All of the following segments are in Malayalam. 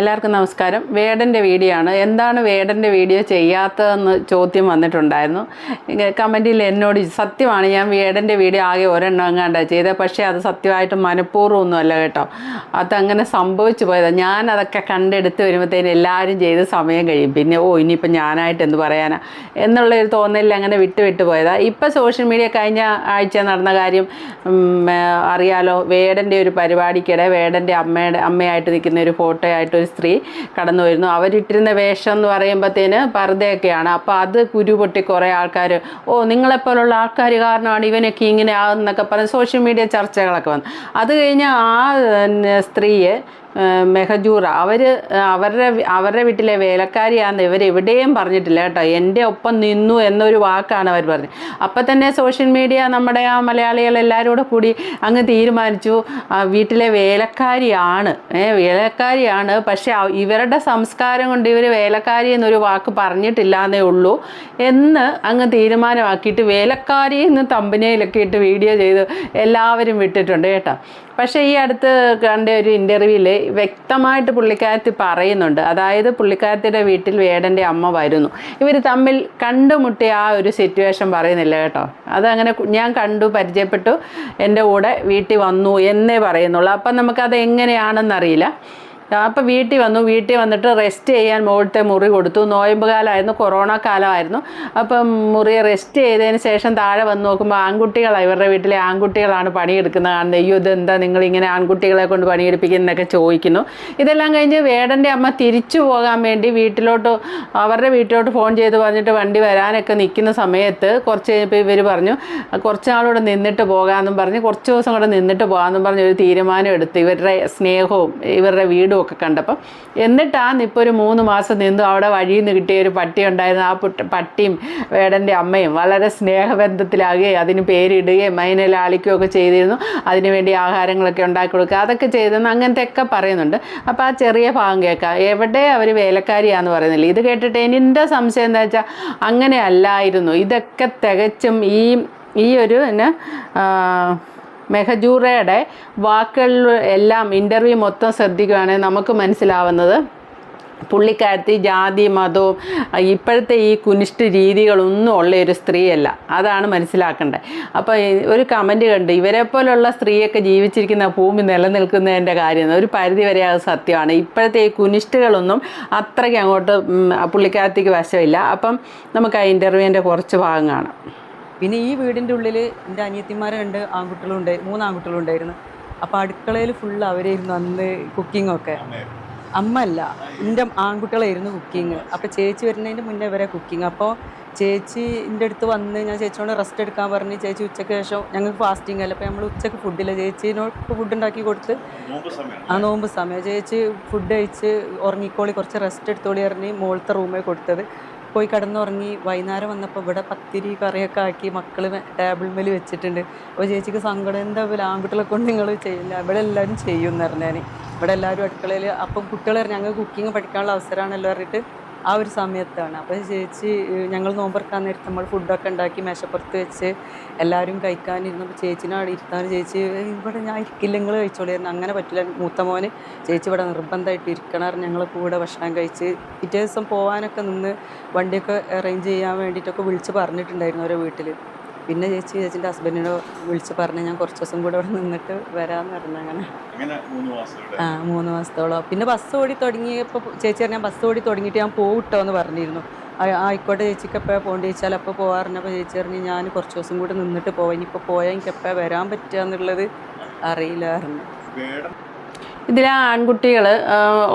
എല്ലാവർക്കും നമസ്കാരം. വേടന്റെ വീഡിയോ ആണ്. എന്താണ് വേടന്റെ വീഡിയോ ചെയ്യാത്തതെന്ന് ചോദ്യം വന്നിട്ടുണ്ടായിരുന്നു. കമന്റിൽ എന്നോട് സത്യമാണ് ഞാൻ വേടന്റെ വീഡിയോ ആകെ ഒരെണ്ണം എങ്ങാണ്ടാണ് ചെയ്തത്. പക്ഷേ അത് സത്യമായിട്ട് മനഃപൂർവമൊന്നുമല്ല കേട്ടോ. അതങ്ങനെ സംഭവിച്ചു പോയതാണ് ഞാൻ അതൊക്കെ കണ്ടെടുത്ത് വരുമ്പോഴത്തേന് എല്ലാവരും ചെയ്ത് സമയം കഴിയും. പിന്നെ ഓ ഇനിയിപ്പോൾ ഞാനായിട്ട് എന്ത് പറയാനാ? എന്നുള്ളൊരു തോന്നലിൽ അങ്ങനെ വിട്ട് വിട്ട് പോയതാണ് ഇപ്പം സോഷ്യൽ മീഡിയ കഴിഞ്ഞ ആഴ്ച നടന്ന കാര്യം അറിയാലോ. വേടന്റെ ഒരു പരിപാടിക്കിടെ വേടന്റെ അമ്മയുടെ അമ്മയായിട്ട് നിൽക്കുന്ന ഒരു ഫോട്ടോ ആയിട്ട് ഒരു സ്ത്രീ കടന്നു വരുന്നു. അവരിട്ടിരുന്ന വേഷം എന്ന് പറയുമ്പോഴത്തേന് പർദ്ദയൊക്കെയാണ്. അപ്പോൾ അത് കുരുപൊട്ടി കുറേ ആൾക്കാർ ഓ നിങ്ങളെപ്പോലുള്ള ആൾക്കാർ കാരണമാണ് ഇവനൊക്കെ ഇങ്ങനെ ആകുന്നൊക്കെ പറഞ്ഞ് സോഷ്യൽ മീഡിയ ചർച്ചകളൊക്കെ വന്നു. അത് കഴിഞ്ഞ് ആ സ്ത്രീയെ ഏഹ് മെഹജൂറ അവർ അവരുടെ അവരുടെ വീട്ടിലെ വേലക്കാരിയാണെന്ന് ഇവർ എവിടെയും പറഞ്ഞിട്ടില്ല കേട്ടോ. എന്റെ ഒപ്പം നിന്നു എന്നൊരു വാക്കാണ് അവർ പറഞ്ഞത് അപ്പം തന്നെ സോഷ്യൽ മീഡിയ നമ്മുടെ ആ മലയാളികൾ എല്ലാവരും കൂടെ അങ്ങ് തീരുമാനിച്ചു വീട്ടിലെ വേലക്കാരിയാണ്. വേലക്കാരിയാണ്. പക്ഷെ ഇവരുടെ സംസ്കാരം കൊണ്ട് ഇവർ വേലക്കാരി എന്നൊരു വാക്ക് പറഞ്ഞിട്ടില്ല എന്നേ ഉള്ളൂ എന്ന് അങ്ങ് തീരുമാനമാക്കിയിട്ട് വേലക്കാരി എന്ന് തമ്പനയിലൊക്കെ ഇട്ട് വീഡിയോ ചെയ്ത് എല്ലാവരും വിട്ടിട്ടുണ്ട് കേട്ടോ. പക്ഷേ ഈ അടുത്ത് കണ്ട ഒരു ഇന്റർവ്യൂവിൽ വ്യക്തമായിട്ട് പുള്ളിക്കാരത്തി പറയുന്നുണ്ട്. അതായത് പുള്ളിക്കാരത്തിയുടെ വീട്ടിൽ വേടന്റെ അമ്മ വരുന്നു. ഇവർ തമ്മിൽ കണ്ടുമുട്ടിയ ആ ഒരു സിറ്റുവേഷൻ പറയുന്നില്ല കേട്ടോ. അതങ്ങനെ ഞാൻ കണ്ടു പരിചയപ്പെട്ടു എന്റെ കൂടെ വീട്ടിൽ വന്നു എന്നേ പറയുന്നുള്ളൂ. അപ്പം നമുക്കത് എങ്ങനെയാണെന്നറിയില്ല. അപ്പം വീട്ടിൽ വന്നു. വീട്ടിൽ വന്നിട്ട് റെസ്റ്റ് ചെയ്യാൻ മുകളിലത്തെ മുറി കൊടുത്തു. നോയമ്പ് കാലമായിരുന്നു കൊറോണ കാലമായിരുന്നു. അപ്പം മുറി റെസ്റ്റ് ചെയ്തതിന് ശേഷം താഴെ വന്ന് നോക്കുമ്പോൾ ആൺകുട്ടികളാണ് ഇവരുടെ വീട്ടിലെ ആൺകുട്ടികളാണ് പണിയെടുക്കുന്നത് കാണുന്നത്. അയ്യോ ഇതെന്താ നിങ്ങളിങ്ങനെ ആൺകുട്ടികളെ കൊണ്ട് പണിയെടുപ്പിക്കുന്നതൊക്കെ ചോദിക്കുന്നു. ഇതെല്ലാം കഴിഞ്ഞ് വേടന്റെ അമ്മ തിരിച്ചു പോകാൻ വേണ്ടി വീട്ടിലോട്ട് അവരുടെ വീട്ടിലോട്ട് ഫോൺ ചെയ്ത് പറഞ്ഞിട്ട് വണ്ടി വരാനൊക്കെ നിൽക്കുന്ന സമയത്ത് കുറച്ച് കഴിഞ്ഞപ്പോൾ ഇവർ പറഞ്ഞു കുറച്ച് നാളൂടെ നിന്നിട്ട് പോകാമെന്നും പറഞ്ഞ്. കുറച്ച് ദിവസം കൂടെ നിന്നിട്ട് പോകാമെന്നും പറഞ്ഞ് ഒരു തീരുമാനം എടുത്ത്. ഇവരുടെ സ്നേഹവും ഇവരുടെ വീടും ഒക്കെ കണ്ടപ്പം എന്നിട്ടാണ് ഇപ്പോൾ ഒരു മൂന്ന് മാസം നിന്നു അവിടെ വഴിയിൽ നിന്ന് കിട്ടിയ ഒരു പട്ടി ഉണ്ടായിരുന്നു. ആ പുട്ട പട്ടിയും വേടന്റെ അമ്മയും വളരെ സ്നേഹബന്ധത്തിലാകുകയും അതിന് പേരിടുകയും അതിനെ ലാളിക്കുകയൊക്കെ ചെയ്തിരുന്നു. അതിനുവേണ്ടി ആഹാരങ്ങളൊക്കെ ഉണ്ടാക്കി കൊടുക്കുക അതൊക്കെ ചെയ്തെന്ന് അങ്ങനത്തെ ഒക്കെ പറയുന്നുണ്ട്. അപ്പോൾ ആ ചെറിയ ഭാഗം കേൾക്കാം. എവിടെ അവർ വേലക്കാരിയാന്ന് പറയുന്നില്ല. ഇത് കേട്ടിട്ട് എന്റെ സംശയം എന്താ വെച്ചാൽ അങ്ങനെ അല്ലായിരുന്നു. ഇതൊക്കെ തികച്ചും ഈ ഈ ഒരു പിന്നെ മെഹജൂറയുടെ വാക്കുകളിൽ എല്ലാം ഇന്റർവ്യൂ മൊത്തം ശ്രദ്ധിക്കുകയാണെങ്കിൽ നമുക്ക് മനസ്സിലാവുന്നത്. പുള്ളിക്കാരത്തി ജാതി മതവും ഇപ്പോഴത്തെ ഈ കുനിഷ്ഠ രീതികളൊന്നും ഉള്ള ഒരു സ്ത്രീയല്ല. അതാണ് മനസ്സിലാക്കേണ്ടത്. അപ്പോൾ ഒരു കമന്റ് കണ്ട് ഇവരെ പോലുള്ള സ്ത്രീയൊക്കെ ജീവിച്ചിരിക്കുന്ന ഭൂമി നിലനിൽക്കുന്നതിന്റെ കാര്യം ഒരു പരിധി വരെ അത് സത്യമാണ്. ഇപ്പോഴത്തെ ഈ കുനിഷ്ഠകളൊന്നും അത്രയ്ക്ക് അങ്ങോട്ട് പുള്ളിക്കാരത്തിക്ക് വശമില്ല. അപ്പം നമുക്ക് ആ ഇന്റർവ്യൂവിന്റെ കുറച്ച് ഭാഗം കാണാം. പിന്നെ ഈ വീടിന്റെ ഉള്ളിൽ എന്റെ അനിയത്തിമാർ രണ്ട് ആൺകുട്ടികളും ഉണ്ടായി മൂന്ന് ആൺകുട്ടികളും ഉണ്ടായിരുന്നു. അപ്പോൾ അടുക്കളയിൽ ഫുള്ള് അവരായിരുന്നു അന്ന് കുക്കിംഗ് ഒക്കെ. അമ്മ അല്ല എന്റെ ആൺകുട്ടികളായിരുന്നു കുക്കിങ് അപ്പോൾ ചേച്ചി വരുന്നതിന്റെ മുന്നേ വരെ കുക്കിങ് അപ്പോൾ ചേച്ചി എന്റെ അടുത്ത് വന്ന് ഞാൻ ചേച്ചിയോട് റെസ്റ്റ് എടുക്കാൻ പറഞ്ഞ് ചേച്ചി ഉച്ചയ്ക്ക് ശേഷം ഞങ്ങൾക്ക് ഫാസ്റ്റിംഗ് അല്ല. അപ്പോൾ നമ്മൾ ഉച്ചയ്ക്ക് ഫുഡില്ല ചേച്ചിനോട് ഫുഡ് ഉണ്ടാക്കി കൊടുത്ത് ആ നോമ്പ് സമയം. ചേച്ചി ഫുഡ് കഴിച്ച് ഉറങ്ങിക്കോളി കുറച്ച് റെസ്റ്റ് എടുത്തോളി പറഞ്ഞ് മോളത്തെ റൂമിൽ കൊടുത്തത്. പോയി കിടന്നുറങ്ങി. വൈകുന്നേരം വന്നപ്പോൾ ഇവിടെ പത്തിരി കറിയൊക്കെ ആക്കി മക്കൾ ടേബിൾ മേൽ വെച്ചിട്ടുണ്ട്. അപ്പോൾ ചേച്ചിക്ക് സങ്കടം എന്താ ആൺകുട്ടികളെ കൊണ്ട് നിങ്ങൾ ചെയ്യില്ല. ഇവിടെ എല്ലാവരും ചെയ്യും എന്ന് പറഞ്ഞാൽ ഇവിടെ എല്ലാവരും അടുക്കളയിൽ അപ്പം കുട്ടികൾ ഞങ്ങൾ കുക്കിംഗ് പഠിക്കാനുള്ള അവസരമാണല്ലോ പറഞ്ഞിട്ട് ആ ഒരു സമയത്താണ്. അപ്പോൾ ചേച്ചി ഞങ്ങൾ നോമ്പറക്കാൻ നേരത്ത് നമ്മൾ ഫുഡൊക്കെ ഉണ്ടാക്കി മേശപ്പുറത്ത് വെച്ച് എല്ലാവരും കഴിക്കാനിരുന്നപ്പോൾ ചേച്ചിനെ അവിടെ ഇരുത്താൻ ചേച്ചി ഇവിടെ ഞാൻ ഇരിക്കില്ല നിങ്ങൾ കഴിച്ചോളിയായിരുന്നു അങ്ങനെ പറ്റില്ല. മൂത്ത മോന് ചേച്ചി ഇവിടെ നിർബന്ധമായിട്ട് ഇരിക്കണം ഞങ്ങൾ കൂടെ ഭക്ഷണം കഴിച്ച് പിറ്റേ ദിവസം പോകാനൊക്കെ നിന്ന് വണ്ടിയൊക്കെ അറേഞ്ച് ചെയ്യാൻ വേണ്ടിയിട്ടൊക്കെ വിളിച്ച് പറഞ്ഞിട്ടുണ്ടായിരുന്നു ഓരോ വീട്ടിൽ പിന്നെ ചേച്ചി ചേച്ചിന്റെ ഹസ്ബൻഡിനോട് വിളിച്ച് പറഞ്ഞ് ഞാൻ കുറച്ച് ദിവസം കൂടെ അവിടെ നിന്നിട്ട് വരാമെന്ന് പറഞ്ഞു അങ്ങനെ. ആ മൂന്ന് മാസത്തോളം. പിന്നെ ബസ് ഓടി തുടങ്ങിയപ്പോൾ ചേച്ചി പറഞ്ഞാൽ ബസ് ഓടി തുടങ്ങിയിട്ട് ഞാൻ പോകട്ടോ എന്ന് പറഞ്ഞിരുന്നു. ആ- ആയിക്കോട്ടെ ചേച്ചിക്ക് എപ്പോഴാണ് പോകേണ്ടി ചോദിച്ചാൽ അപ്പോൾ പോകാറുണ്ടപ്പോൾ ചേച്ചി പറഞ്ഞ് ഞാൻ കുറച്ച് ദിവസം കൂടെ നിന്നിട്ട് പോവാം. ഇനിയിപ്പോൾ പോയാൽ എനിക്ക് എപ്പോഴാണ് വരാൻ പറ്റുക എന്നുള്ളത് അറിയില്ലായിരുന്നു. ആ ആൺകുട്ടികൾ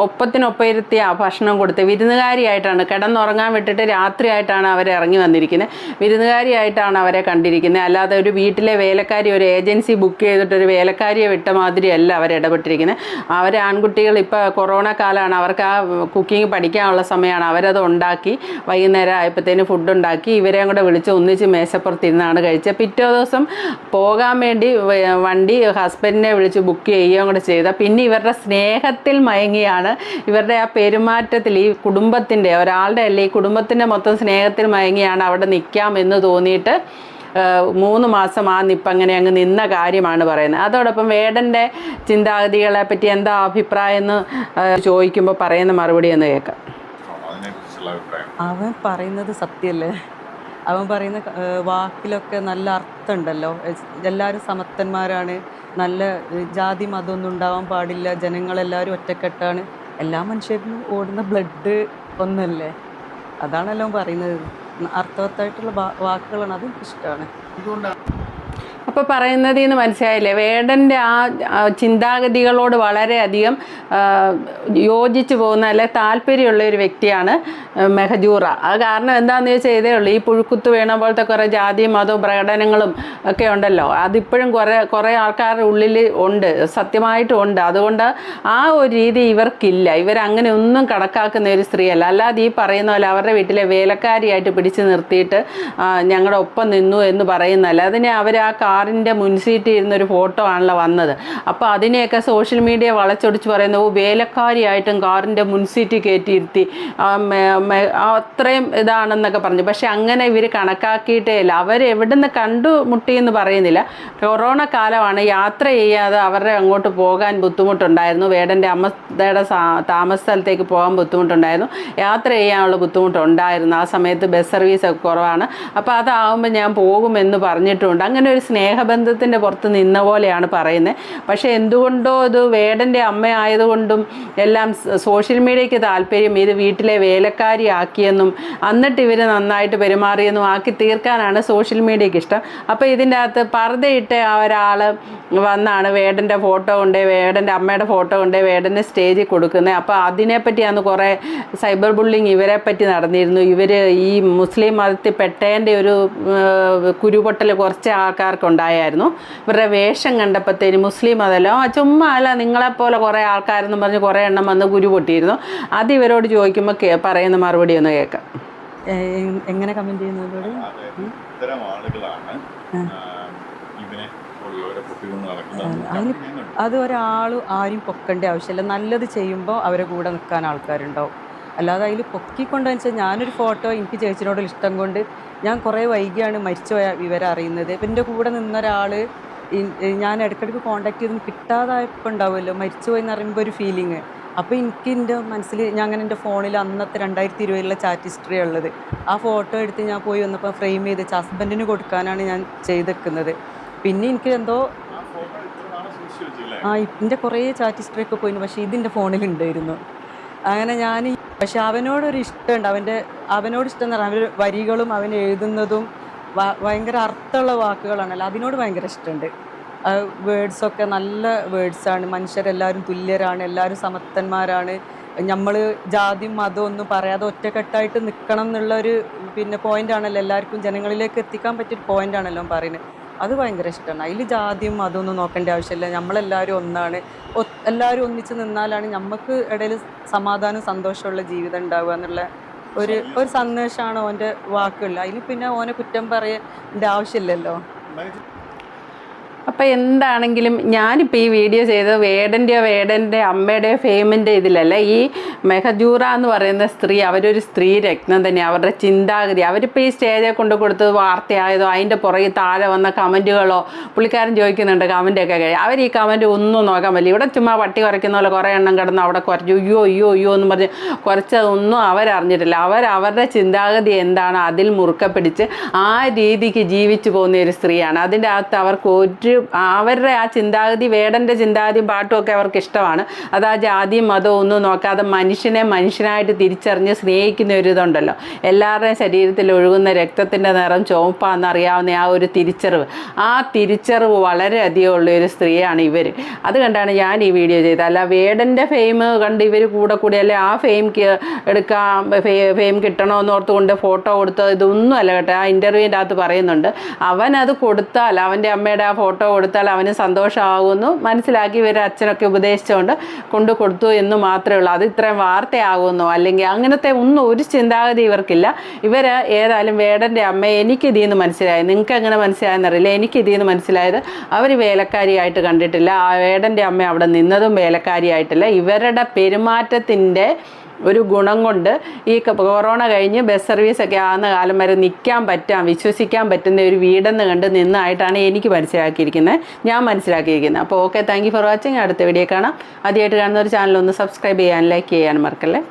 ഒപ്പത്തിനൊപ്പം ഇരുത്തി ആ ഭക്ഷണം കൊടുത്ത്. വിരുന്നുകാരിയായിട്ടാണ് കിടന്നുറങ്ങാൻ വിട്ടിട്ട് രാത്രിയായിട്ടാണ് അവർ ഇറങ്ങി വന്നിരിക്കുന്നത് വിരുന്നുകാരിയായിട്ടാണ് അവരെ കണ്ടിരിക്കുന്നത് അല്ലാതെ ഒരു വീട്ടിലെ വേലക്കാരി ഒരു ഏജൻസി ബുക്ക് ചെയ്തിട്ട് ഒരു വേലക്കാരിയെ വിട്ട മാതിരിയല്ല അവർ ഇടപെട്ടിരിക്കുന്നത് അവർ ആൺകുട്ടികൾ ഇപ്പോൾ കൊറോണ കാലമാണ് അവർക്ക് ആ കുക്കിംഗ് പഠിക്കാനുള്ള സമയമാണ് അവരത് ഉണ്ടാക്കി വൈകുന്നേരം ആയപ്പോഴത്തേന് ഫുഡ് ഉണ്ടാക്കി. ഇവരെയും കൂടെ വിളിച്ച് ഒന്നിച്ച് മേശപ്പുറത്തിരുന്നാണ് കഴിച്ചത്. പിറ്റേ ദിവസം പോകാൻ വേണ്ടി വണ്ടി ഹസ്ബൻഡിനെ വിളിച്ച് ബുക്ക് ചെയ്യുകയും കൂടെ ചെയ്താൽ പിന്നെ ഇവരുടെ സ്നേഹത്തിൽ മയങ്ങിയാണ്. ഇവരുടെ ആ പെരുമാറ്റത്തിൽ ഈ കുടുംബത്തിന്റെ ഒരാളുടെ അല്ല ഈ കുടുംബത്തിന്റെ മൊത്തം സ്നേഹത്തിൽ മയങ്ങിയാണ് അവിടെ നിൽക്കാം എന്ന് തോന്നിയിട്ട് മൂന്ന് മാസം ആ നിപ്പ് അങ്ങനെ അങ്ങ് നിന്ന കാര്യമാണ് പറയുന്നത്. അതോടൊപ്പം വേടന്റെ ചിന്താഗതികളെ പറ്റി എന്താ അഭിപ്രായം എന്ന് ചോദിക്കുമ്പോൾ പറയുന്ന മറുപടി എന്ന് കേൾക്കാം. അവൻ പറയുന്നത് സത്യല്ലേ അവൻ പറയുന്ന വാക്കിലൊക്കെ നല്ല അർത്ഥമുണ്ടല്ലോ. എല്ലാവരും സമത്വന്മാരാണ് നല്ല ജാതി മതമൊന്നും ഉണ്ടാവാൻ പാടില്ല. ജനങ്ങളെല്ലാവരും ഒറ്റക്കെട്ടാണ്. എല്ലാ മനുഷ്യരിലും ഓടുന്ന ബ്ലഡ് ഒന്നല്ലേ? അതാണല്ലോ പറയുന്നത്. അർത്ഥവത്തായിട്ടുള്ള വാക്കുകളാണ്. അത് എനിക്കിഷ്ടമാണ്. അപ്പോൾ പറയുന്നത് നിന്ന് മനസ്സിലായില്ലേ? വേടന്റെ ആ ആ ചിന്താഗതികളോട് വളരെയധികം യോജിച്ചു പോകുന്ന അല്ലെ താല്പര്യമുള്ള ഒരു വ്യക്തിയാണ് ആ, മെഹജൂറ. അത് കാരണം എന്താണെന്ന് ചോദിച്ചാൽ ഇതേ ഉള്ളൂ. ഈ പുഴുക്കുത്ത് വീണ പോലത്തെ കുറേ ജാതിയും മതവും പ്രകടനങ്ങളും ഒക്കെ ഉണ്ടല്ലോ. അതിപ്പോഴും കുറേ കുറേ ആൾക്കാരുടെ ഉള്ളിൽ ഉണ്ട്. സത്യമായിട്ടും ഉണ്ട്. അതുകൊണ്ട് ആ ഒരു രീതി ഇവർക്കില്ല. ഇവരങ്ങനെ ഒന്നും കണക്കാക്കുന്ന ഒരു സ്ത്രീയല്ല. അല്ലാതെ ഈ പറയുന്ന പോലെ അവരുടെ വീട്ടിലെ വേലക്കാരിയായിട്ട് പിടിച്ചു നിർത്തിയിട്ട് ആ, ഞങ്ങളുടെ ഒപ്പം നിന്നു എന്ന് പറയുന്നല്ല അതിനെ അവർ ആ കാറിന്റെ മുൻസീറ്റിൽ ഇരുന്നൊരു ഫോട്ടോ ആണല്ലോ വന്നത്. അപ്പോൾ അതിനെയൊക്കെ സോഷ്യൽ മീഡിയ വളച്ചൊടിച്ച് പറയുന്നത് ഓ വേലക്കാരിയായിട്ടും കാറിന്റെ മുൻസീറ്റ് കയറ്റിയിരുത്തി അത്രയും ഇതാണെന്നൊക്കെ പറഞ്ഞു. പക്ഷെ അങ്ങനെ ഇവർ കണക്കാക്കിയിട്ടേ ഇല്ല. അവർ എവിടുന്ന് കണ്ടുമുട്ടി എന്ന് പറയുന്നില്ല. കൊറോണ കാലമാണ് യാത്ര ചെയ്യാതെ അവരുടെ അങ്ങോട്ട് പോകാൻ ബുദ്ധിമുട്ടുണ്ടായിരുന്നു. വേടന്റെ അമ്മയുടെ താമസ സ്ഥലത്തേക്ക് പോകാൻ ബുദ്ധിമുട്ടുണ്ടായിരുന്നു. യാത്ര ചെയ്യാനുള്ള ബുദ്ധിമുട്ടുണ്ടായിരുന്നു. ആ സമയത്ത് ബസ് സർവീസ് ഒക്കെ കുറവാണ്. അപ്പോൾ അതാവുമ്പോൾ ഞാൻ പോകുമെന്ന് പറഞ്ഞിട്ടുണ്ട്. അങ്ങനെ ഒരു സ്നേഹബന്ധത്തിന്റെ പുറത്ത് നിന്ന പോലെയാണ് പറയുന്നത്. പക്ഷേ എന്തുകൊണ്ടോ ഇത് വേടന്റെ അമ്മ ആയതുകൊണ്ടും എല്ലാം സോഷ്യൽ മീഡിയയ്ക്ക് താല്പര്യം ഇത് വീട്ടിലെ വേലക്കാരി ആക്കിയെന്നും എന്നിട്ട് ഇവർ നന്നായിട്ട് പെരുമാറിയെന്നും ആക്കി തീർക്കാനാണ് സോഷ്യൽ മീഡിയയ്ക്ക് ഇഷ്ടം. അപ്പോൾ ഇതിന്റെ അകത്ത് പറതയിട്ട് ഒരാൾ വന്നാണ് വേടന്റെ ഫോട്ടോ കൊണ്ട് വേടന്റെ അമ്മയുടെ ഫോട്ടോ കൊണ്ട് വേടന് സ്റ്റേജിൽ കൊടുക്കുന്നത്. അപ്പോൾ അതിനെപ്പറ്റി അതിനെപ്പറ്റിയാണ് കുറേ സൈബർ ബുള്ളിങ് ഇവരെ പറ്റി നടന്നിരുന്നു. ഇവർ ഈ മുസ്ലിം മതത്തിൽ പെട്ടേന്റെ ഒരു കുരുപൊട്ടൽ കുറച്ച് ആൾക്കാർക്കുണ്ടായിരുന്നു ഇവരുടെ വേഷം കണ്ടപ്പോഴത്തേന് മുസ്ലിം മതമല്ലോ ആ ചുമ്മാ അല്ല നിങ്ങളെപ്പോലെ കുറേ ആൾക്കാരെന്ന് പറഞ്ഞ് കുറേ എണ്ണം വന്ന് ഗുരു പൊട്ടിയിരുന്നു. അത് ഇവരോട് ചോദിക്കുമ്പോൾ കേ പറയുന്ന മറുപടി ഒന്ന് കേൾക്കാം. എങ്ങനെ കമന്റ് ചെയ്യുന്നതോട് ഇത്തരം ആളുകളാണ് ഇവനെ അത് ഒരാളും ആരും പൊക്കേണ്ട ആവശ്യമില്ല. നല്ലത് ചെയ്യുമ്പോൾ അവരെ കൂടെ നിൽക്കാൻ ആൾക്കാരുണ്ടാവും. അല്ലാതെ അതിൽ പൊക്കിക്കൊണ്ടെന്ന് വെച്ചാൽ ഞാനൊരു ഫോട്ടോ എനിക്ക് ചേച്ചിനോട് ഇഷ്ടം കൊണ്ട് ഞാൻ കുറേ വൈകിയാണ് മരിച്ചുപോയ വിവരം അറിയുന്നത്. ഇപ്പം എന്റെ കൂടെ നിന്ന ഒരാൾ ഞാൻ ഇടയ്ക്കിടയ്ക്ക് കോണ്ടാക്ട് ചെയ്തും കിട്ടാതായപ്പോൾ ഉണ്ടാവുമല്ലോ മരിച്ചുപോയി എന്ന് പറയുമ്പോൾ ഒരു ഫീലിങ് അപ്പോൾ എനിക്ക് എന്റെ മനസ്സിൽ ഞാൻ അങ്ങനെ എന്റെ ഫോണിൽ അന്നത്തെ രണ്ടായിരത്തി ഇരുപതിലുള്ള ചാറ്റ് ഹിസ്റ്ററി ഉള്ളത്. ആ ഫോട്ടോ എടുത്ത് ഞാൻ പോയി വന്നപ്പോൾ ഫ്രെയിം ചെയ്ത് ഹസ്ബൻഡിന് കൊടുക്കാനാണ് ഞാൻ ചെയ്തെക്കുന്നത്. പിന്നെ എനിക്ക് എന്തോ ആ ഇതിന്റെ കുറേ ചാറ്റ് ഹിസ്റ്ററി ഒക്കെ പോയിരുന്നു പക്ഷേ ഇതിന്റെ ഫോണിലുണ്ടായിരുന്നു അങ്ങനെ ഞാൻ പക്ഷെ അവനോടൊരു ഇഷ്ടമുണ്ട്. അവന്റെ അവനോട് ഇഷ്ടം എന്ന് പറഞ്ഞാൽ അവന്റെ വരികളും അവൻ എഴുതുന്നതും ഭയങ്കര അർത്ഥമുള്ള വാക്കുകളാണല്ലോ അതിനോട് ഭയങ്കര ഇഷ്ടമുണ്ട്. വേർഡ്സൊക്കെ നല്ല വേർഡ്സാണ് മനുഷ്യരെല്ലാവരും തുല്യരാണ്. എല്ലാവരും സമത്വന്മാരാണ് നമ്മൾ ജാതി മതം ഒന്നും പറയാതെ ഒറ്റക്കെട്ടായിട്ട് നിൽക്കണം എന്നുള്ളൊരു പിന്നെ പോയിന്റ് ആണല്ലോ എല്ലാവർക്കും ജനങ്ങളിലേക്ക് എത്തിക്കാൻ പറ്റിയൊരു പോയിന്റ് ആണല്ലോ പറയുന്നത്. അത് ഭയങ്കര ഇഷ്ടമാണ് അതിൽ ജാതിയും അതൊന്നും നോക്കേണ്ട ആവശ്യമില്ല. നമ്മളെല്ലാവരും ഒന്നാണ്. എല്ലാവരും ഒന്നിച്ച് നിന്നാലാണ് നമുക്ക് ഇടയിൽ സമാധാനം സന്തോഷമുള്ള ജീവിതം ഉണ്ടാവുക എന്നുള്ള ഒരു ഒരു സന്ദേശമാണ് ഓന്റെ വാക്കുകളിൽ. അതിൽ പിന്നെ ഓനെ കുറ്റം പറയേണ്ട ആവശ്യമില്ലല്ലോ. അപ്പം എന്താണെങ്കിലും ഞാനിപ്പോൾ ഈ വീഡിയോ ചെയ്തത് വേടന്റെയോ വേടന്റെ അമ്മയുടെയോ ഫെയിമിന്റെ ഇതിലല്ല. ഈ മെഹജൂറ എന്ന് പറയുന്ന സ്ത്രീ അവരൊരു സ്ത്രീ രത്നം തന്നെ. അവരുടെ ചിന്താഗതി അവരിപ്പോൾ ഈ സ്റ്റേജിൽ കൊണ്ട് കൊടുത്തത് വാർത്തയായതോ അതിന്റെ പുറകിൽ താഴെ വന്ന കമന്റുകളോ പുള്ളിക്കാരൻ ചോദിക്കുന്നുണ്ട് കമന്റൊക്കെ കഴിയും അവർ ഈ കമന്റ് ഒന്നും നോക്കാൻ പറ്റില്ല. ഇവിടെ ചുമ്മാ പട്ടി കുറയ്ക്കുന്ന പോലെ കുറേ എണ്ണം കിടന്ന് അവിടെ കുറച്ചു അയ്യോ അയ്യോ അയ്യോ എന്ന് പറഞ്ഞ് കുറച്ചതൊന്നും അവരറിഞ്ഞിട്ടില്ല. അവരുടെ ചിന്താഗതി എന്താണ്? അതിൽ മുറുക്ക പിടിച്ച് ആ രീതിക്ക് ജീവിച്ചു പോകുന്ന ഒരു സ്ത്രീയാണ്. അതിന്റെ അകത്ത് അവർക്ക് ഒരു അവരുടെ ആ ചിന്താഗതി വേടന്റെ ചിന്താഗതിയും പാട്ടും ഒക്കെ അവർക്ക് ഇഷ്ടമാണ്. അത് ആ ജാതിയും മതവും ഒന്നും നോക്കാതെ മനുഷ്യനെ മനുഷ്യനായിട്ട് തിരിച്ചറിഞ്ഞ് സ്നേഹിക്കുന്ന ഒരു ഇതുണ്ടല്ലോ. എല്ലാവരുടെയും ശരീരത്തിൽ ഒഴുകുന്ന രക്തത്തിന്റെ നിറം ചുവപ്പാന്ന് അറിയാവുന്ന ആ ഒരു തിരിച്ചറിവ്. ആ തിരിച്ചറിവ് വളരെയധികം ഉള്ള ഒരു സ്ത്രീയാണ് ഇവർ അത് കണ്ടാണ് ഞാൻ ഈ വീഡിയോ ചെയ്തത്. അല്ല വേടന്റെ ഫെയിം കണ്ട് ഇവർ കൂടെ കൂടി അല്ലെ ആ ഫെയിം എടുക്കാൻ ഫെയിം കിട്ടണമെന്ന് ഓർത്തുകൊണ്ട് ഫോട്ടോ കൊടുത്തത് ഇതൊന്നും അല്ല കേട്ടോ. ആ ഇന്റർവ്യൂവിന്റെ അകത്ത് പറയുന്നുണ്ട്. അവനത് കൊടുത്താൽ അവന്റെ അമ്മയുടെ ആ ഫോട്ടോ കൊടുത്താൽ അവന് സന്തോഷമാകുമെന്ന് മനസ്സിലാക്കി ഇവർ അച്ഛനൊക്കെ ഉപദേശിച്ചുകൊണ്ട് കൊണ്ടു കൊടുത്തു എന്ന് മാത്രമേ ഉള്ളൂ. അത് ഇത്രയും വാർത്തയാകുമെന്നോ അല്ലെങ്കിൽ അങ്ങനത്തെ ഒന്നും ഒരു ചിന്താഗതി ഇവർക്കില്ല. ഇവർ ഏതായാലും വേടന്റെ അമ്മ എനിക്ക് ഇതിൽ മനസ്സിലായി. നിങ്ങൾക്ക് എങ്ങനെ മനസ്സിലായെന്നറിയില്ല എനിക്ക് ഇതിൽ മനസ്സിലായത് അവർ വേലക്കാരിയായിട്ട് കണ്ടിട്ടില്ല. ആ വേടന്റെ അമ്മ അവിടെ നിന്നതും വേലക്കാരിയായിട്ടില്ല. ഇവരുടെ പെരുമാറ്റത്തിന്റെ ഒരു ഗുണം കൊണ്ട് ഈ കൊറോണ കഴിഞ്ഞ് ബസ് സർവീസൊക്കെ ആകുന്ന കാലം വരെ നിൽക്കാൻ പറ്റാം വിശ്വസിക്കാൻ പറ്റുന്ന ഒരു വീടെന്ന് കണ്ട് നിന്നായിട്ടാണ് എനിക്ക് മനസ്സിലാക്കിയിരിക്കുന്നത് ഞാൻ മനസ്സിലാക്കിയിരിക്കുന്നത്. അപ്പോൾ ഓക്കെ താങ്ക് ഫോർ വാച്ചിങ് അടുത്ത വീഡിയോ കാണാം. ആദ്യമായിട്ട് കാണുന്ന ഒരു ചാനൽ ഒന്ന് സബ്സ്ക്രൈബ് ചെയ്യാൻ ലൈക്ക് ചെയ്യാൻ മറക്കല്ലേ?